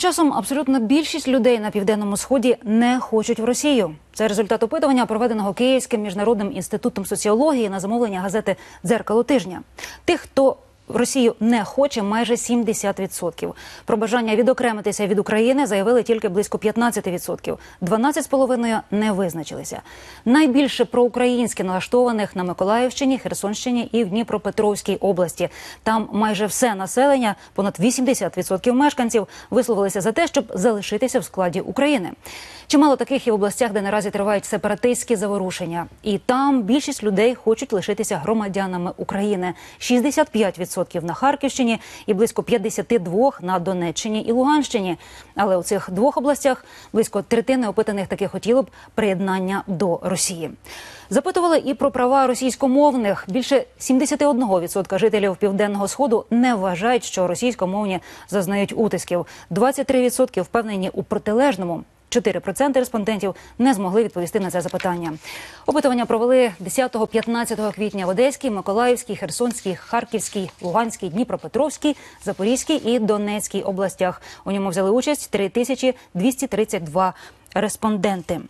часом абсолютна більшість людей на південному сході не хочуть в Росію. Це результат опитування, проведеного Київським міжнародним інститутом соціології на замовлення газети Дзеркало тижня. Тих, хто Росію не хоче майже 70%. Про бажання відокремитися від України заявили тільки близько 15%. 12,5% не визначилися. Найбільше проукраїнськи налаштованих на Миколаївщині, Херсонщині і в Дніпропетровській області. Там майже все населення, понад 80% мешканців, висловилися за те, щоб залишитися в складі України. Чимало таких і в областях, де наразі тривають сепаратистські заворушення, і там більшість людей хочуть лишитися громадянами України. 65% на Харківщині і близько 52% на Донеччині і Луганщині. Але у цих двох областях близько третини опитаних таки хотіло б приєднання до Росії. Запитували і про права російськомовних. Більше 71% жителів південного сходу не вважають, що російськомовні зазнають утисків. 23% впевнені у протилежному. 4% респондентів не змогли відповісти на це запитання. Опитування провели 10-15 квітня в Одеській, Миколаївській, Херсонській, Харківській, Луганській, Дніпропетровській, Запорізькій і Донецькій областях. У ньому взяли участь 3232 респонденти.